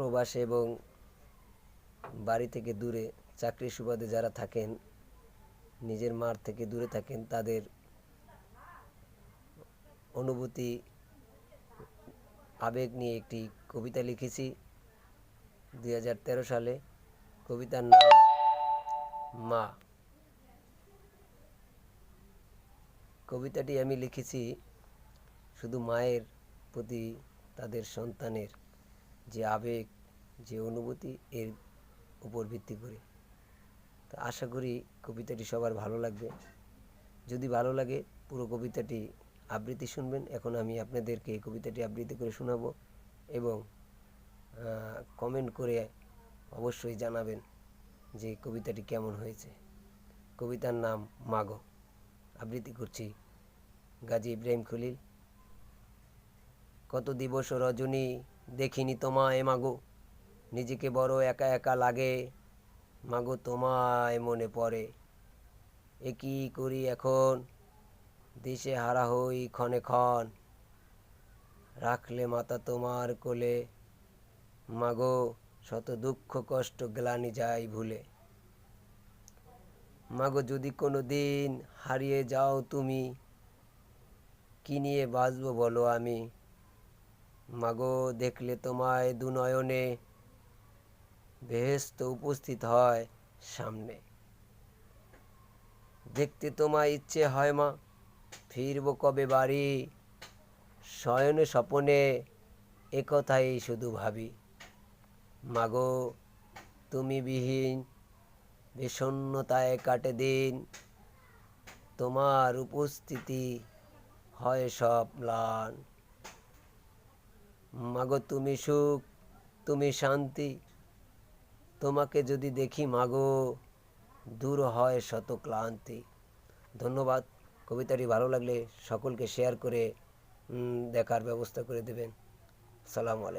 প্রবাসে এবং বাড়ি থেকে দূরে চাকরি সুবাদে যারা থাকেন, নিজের মার থেকে দূরে থাকেন, তাদের অনুভূতি, আবেগ নিয়ে একটি কবিতা লিখেছি দু হাজার তেরো সালে। কবিতার নাম মা। কবিতাটি আমি লিখেছি শুধু মায়ের প্রতি, তাদের সন্তানের যে আবেগ, যে অনুভূতি এর উপর ভিত্তি করে। তো আশা করি কবিতাটি সবার ভালো লাগবে। যদি ভালো লাগে, পুরো কবিতাটি আবৃত্তি শুনবেন। এখন আমি আপনাদেরকে কবিতাটি আবৃত্তি করে শোনাবো এবং কমেন্ট করে অবশ্যই জানাবেন যে কবিতাটি কেমন হয়েছে। কবিতার নাম মাগো। আবৃত্তি করছি গাজী ইব্রাহিম খলিল। কত দিবস রজনী দেখিনি তোমায়, মাগো। নিজেকে বড় একা একা লাগে, মাগো, তোমায় মনে পড়ে। এ কি করি এখন? দিশে হারা হই ক্ষণে ক্ষণ। রাখলে মাতা তোমার কোলে। মাগো, শত দুঃখ কষ্ট গ্লানি যায় ভুলে। মাগো, যদি কোনো দিন হারিয়ে যাও তুমি, কি নিয়ে বাঁচবো বলো আমি? মাগো, দেখলে তোমায় দুনয়নে বেহেস্ত উপস্থিত হয় সামনে। দেখতে তোমায় ইচ্ছে হয় মা, ফিরবো কবে বাড়ি? শয়নে স্বপনে একথাই শুধু ভাবি। মাগো, তুমি বিহীন, বিষণ্ণতায় কাটে দিন। তোমার উপস্থিতি হয় সব ম্লান। মাগো, তুমি সুখ, তুমি শান্তি। তোমাকে যদি দেখি মাগো, দূর হয় শত ক্লান্তি। ধন্যবাদ, কবিতাটি ভালো লাগলে সকলকে শেয়ার করে দেখার ব্যবস্থা করে দেবেন। সালাম আলাইকুম।